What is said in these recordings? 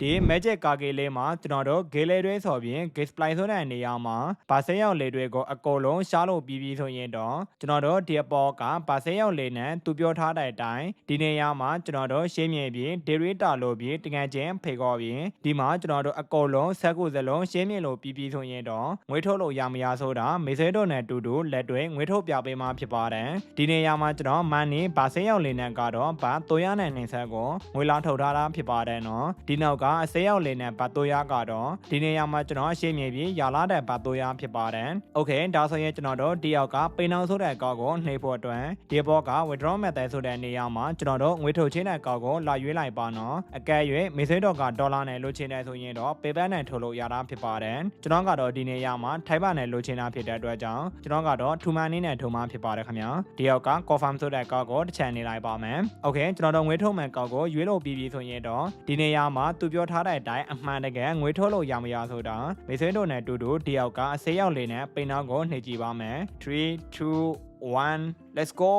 ဒီ magic ကာကေလေးမှာကျွန်တော်တို့ gay လေးတွေဆိုပြီး gay supply ဆိုတဲ့နေရာမှာဗာဆေးရောက်လေးတွေကိုအကုန်လုံးရှားလို့ပြီးပြီးဆိုရင်တော့ကျွန်တော်တို့ဒီအပေါ်ကဗာဆေးရောက်လေးနဲ့သူပြောထားတဲ့အတိုင်းဒီနေရာမှာကျွန်တော်တို့ရှင်းမြင်ပြီး data လို့ပြီးတကယ်ချင်းဖေခေါ်ပြီးဒီမှာကျွန်တော်တို့အကုန်လုံးဆက်ခုစလုံးရှင်းမြင်လို့ပြီးပြီးဆိုရင်တော့ငွေထုတ်လို့ရမရဆိုတာမေဆေးတို့နဲ့တူတူလက်တွဲငွေထုတ်ပြပေးမှဖြစ်ပါတယ်ဒီနေရာမှာကျွန်တော်မန်နီဗာဆေးရောက်လေးနဲ့ကတော့ဗာ300နဲ့နေဆက်ကိုငွေလာထုတ်ထားတာဖြစ်ပါတယ်နော်ဒီနောက်ကအစေးရောက်လေးနဲ့ဘတ်တိုယာကတော့ဒီနေရာမှာကျွန်တော်ရှေ့မြေပြီးရာလာတဲ့ဘတ်တိုယာဖြစ်ပါတယ်။ Okay ဒါဆိုရင်ကျွန်တော်တို့ဒီယောက်ကပိန်အောင်ဆိုတဲ့ကောက်ကိုနှိပ်ဖို့အတွက်ဒီဘောက withdraw method ဆိုတဲ့နေရာမှာကျွန်တော်တို့ငွေထုတ်ချင်းတဲ့ကောက်ကိုလာရွေးလိုက်ပါနော်။အကဲ၍မေဆေးတော့ကဒေါ်လာနဲ့လိုချင်တယ်ဆိုရင်တော့ PayPal နဲ့ထုတ်လို့ရတာဖြစ်ပါတယ်။ကျွန်တော်ကတော့ဒီနေရာမှာထိုက်ပါနဲ့လိုချင်တာဖြစ်တဲ့အတွက်ကြောင့်ကျွန်တော်ကတော့ထူမန်နည်းနဲ့ထုံမှဖြစ်ပါတယ်ခင်ဗျာ။ဒီယောက်က confirm ဆိုတဲ့ကောက်ကိုတစ်ချန်နေလိုက်ပါမယ်။ Okay ကျွန်တော်တို့ငွေထုတ်မဲ့ကောက်ကိုရွေးလို့ပြီးပြီဆိုရင်တော့ဒီနေရာမှာသူပြောထားတဲ့အတိုင်းအမှန်တကယ်ငွေထုတ်လို့ရမရဆိုတာမေဆွေးတို့နဲ့တူတူတယောက်ကအစေးရောက်လေးနဲ့ပိန်နောက်ကိုနှိပ်ကြည့်ပါမယ်3 2 1 let's go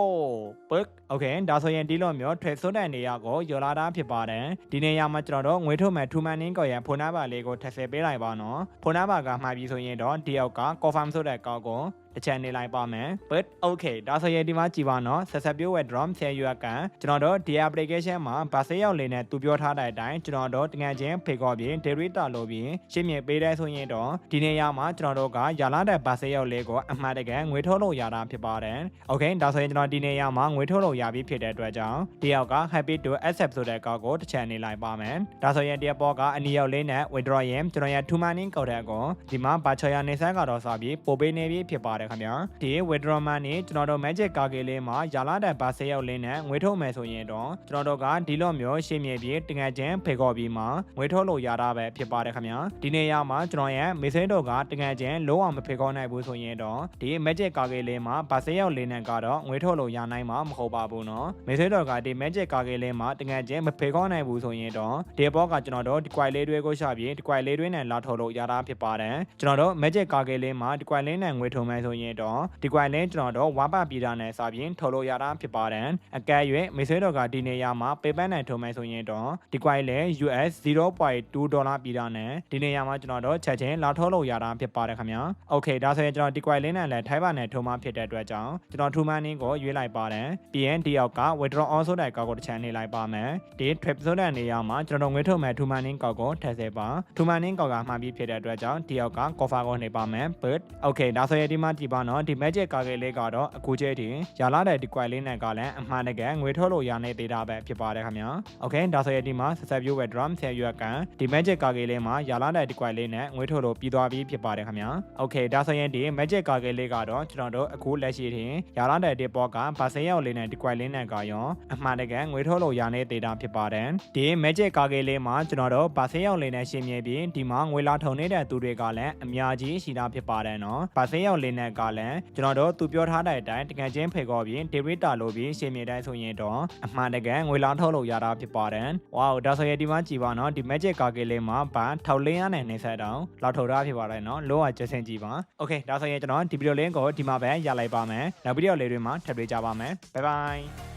ปึ๊က okay ဒါဆိုရင်ဒီလိုမျိုးထွေဆိုးတဲ့နေရာကိုယော်လာတာဖြစ်ပါတယ်ဒီနေရာမှာကျွန်တော်တို့ငွေထုတ်မဲ့ထူမန်နင်းကော်ရဲ့ဖုန်းနံပါတ်လေးကိုထပ်ဆက်ပေးလိုက်ပါနော်ဖုန်းနံပါတ်ကမှားပြီဆိုရင်တော့တယောက်က confirm ဆိုတဲ့ကောက်ကို တစ်ချက်နေလိုက်ပါမယ် but okay ဒါဆိုရင်ဒီမှာကြည်ပါနော်ဆက်ဆက်ပြိုးဝဲ drum ဆယ်ရွက်ကန်ကျွန်တော်တို့ဒီ application မှာဗာစေးရောက်လေးနဲ့သူပြောထားတဲ့အတိုင်းကျွန်တော်တို့တကယ်ချင်းဖေကောပြီး data လို့ပြီးရှင်းမြင်ပေးတဲ့ဆိုရင်တော့ဒီနေရာမှာကျွန်တော်တို့ကယာလာတဲ့ဗာစေးရောက်လေးကိုအမှားတကယ်ငွေထုတ်လို့ရတာဖြစ်ပါတယ် okay ဒါဆိုရင်ကျွန်တော်ဒီနေရာမှာငွေထုတ်လို့ရပြီဖြစ်တဲ့အတွက်ကြောင့်ဒီယောက်က happy to accept ဆိုတဲ့ကောက်ကိုတစ်ချက်နေလိုက်ပါမယ်ဒါဆိုရင်ဒီအပေါ်ကအနီရောက်လေးနဲ့ withdraw ရင်ကျွန်တော်ရ two money ကောက်တဲ့ကောဒီမှာဘာချော်ရနေစမ်းကတော့စပြီးပို့ပေးနေပြီဖြစ်ပါတယ်ပါတယ်ခင်ဗျာဒီ withdraw နဲ့ကျွန်တော်တို့ magic ကာကယ်လေးမှာယာလာတန်ဘာဆေးရောက်လင်းနဲ့ငွေထုတ်မယ်ဆိုရင်တော့ကျွန်တော်တို့ကဒီလော့မျိုးရှင်းပြပြီးတငယ်ချင်းဖေခေါ်ပြီးမှငွေထုတ်လို့ရတာပဲဖြစ်ပါတယ်ခင်ဗျာဒီနေရာမှာကျွန်တော်ရဲ့မေဆင်းတို့ကတငယ်ချင်းလုံးဝမဖေခေါ်နိုင်ဘူးဆိုရင်တော့ဒီ magic ကာကယ်လေးမှာဘာဆေးရောက်လင်းနဲ့ကတော့ငွေထုတ်လို့ရနိုင်မှာမဟုတ်ပါဘူးနော်မေဆင်းတို့ကဒီ magic ကာကယ်လေးမှာတငယ်ချင်းမဖေခေါ်နိုင်ဘူးဆိုရင်တော့ဒီဘောကကျွန်တော်တို့ဒီကွိုင်လေးတွေကိုရှာပြီးဒီကွိုင်လေးတွေနဲ့လာထုတ်လို့ရတာဖြစ်ပါတယ်ကျွန်တော်တို့ magic ကာကယ်လေးမှာဒီကွိုင်လေးနဲ့ငွေထုတ်မယ်ဆိုရင်တော့ဒီ quite လေးကျွန်တော်တို့ဝါပပြည်တာနဲ့စပြီးထုတ်လို့ရတာဖြစ်ပါတယ်အကဲ၍မေဆေးတို့ကဒီနေရာမှာ PayPal နဲ့ထုတ်မယ်ဆိုရင်တော့ဒီ quite လေး US 0.2ဒေါ်လာပြည်တာနဲ့ဒီနေရာမှာကျွန်တော်တို့ချက်ချင်းလာထုတ်လို့ရတာဖြစ်ပါတယ်ခင်ဗျာโอเคဒါဆိုရင်ကျွန်တော်ဒီ quite လေးနဲ့လည်းထိုင်ပါနဲ့ထုံမှဖြစ်တဲ့အတွက်ကြောင့်ကျွန်တော်ထူမန်းနင်းကိုရွေးလိုက်ပါတယ်ပြီးရင်ဒီယောက်က withdraw on ဆိုတဲ့ကောက်ကိုတစ်ချမ်းနေလိုက်ပါမယ်ဒီ trip ဆိုတဲ့နေရာမှာကျွန်တော်ငွေထုတ်မဲ့ထူမန်းနင်းကောက်ကိုထည့်စေပါထူမန်းနင်းကောက်ကမှန်ပြီးဖြစ်တဲ့အတွက်ကြောင့်ဒီယောက်က cover ကိုနေပါမယ် but okay ဒါဆိုရင်ဒီမှာ ကြည့်ပါနော်ဒီ magic ကာကေလေးကတော့အခုကျဲဒီရလာတဲ့ဒီ quite လေးနဲ့ကလည်းအမှန်တကယ်ငွေထုတ်လို့ရနေသေးတာပဲဖြစ်ပါတယ်ခင်ဗျာ okay ဒါဆိုရင်ဒီမှာဆက်ဆက်ပြိုးဝဲ drum ဆယ်ရွက်ကန်ဒီ magic ကာကေလေးမှာရလာတဲ့ဒီ quite လေးနဲ့ငွေထုတ်လို့ပြီးသွားပြီဖြစ်ပါတယ်ခင်ဗျာ okay ဒါဆိုရင်ဒီ magic ကာကေလေးကတော့ကျွန်တော်တို့အခုလက်ရှိထင်ရလာတဲ့ဒီပေါ်ကဗာစင်ရောက်လေးနဲ့ဒီ quite လေးနဲ့ကရောအမှန်တကယ်ငွေထုတ်လို့ရနေသေးတာဖြစ်ပါတယ်ဒီ magic ကာကေလေးမှာကျွန်တော်တို့ဗာစင်ရောက်လေးနဲ့ရှင်းပြပြီးဒီမှာငွေလာထုံနေတဲ့သူတွေကလည်းအများကြီးရှိတာဖြစ်ပါတယ်နော်ဗာစင်ရောက်လေးနဲ့ကလည်းကျွန်တော်တို့သူပြောထားတဲ့အတိုင်းတကယ်ချင်းဖေကောပြင်ဒေဗစ်တာလိုပြင်ရှင်မြေတိုင်းဆိုရင်တော့အမှန်တကယ်ငွေလောင်းထုတ်လို့ရတာဖြစ်ပါတယ်။ဝါးဒါဆိုရင်ဒီမှာကြည်ပါနော်ဒီ Magic ကာကေလေးမှာဘာထောက်လင်းရတဲ့နေဆက်တောင်လောက်ထုတ်တာဖြစ်ပါတယ်နော်လောကကျဆင်ကြည်ပါ။ Okay ဒါဆိုရင်ကျွန်တော်ဒီဗီဒီယိုလင်းကိုဒီမှာပဲရလိုက်ပါမယ်။နောက်ဗီဒီယိုလေးတွေမှာထပ်တွေ့ကြပါမယ်။ Bye bye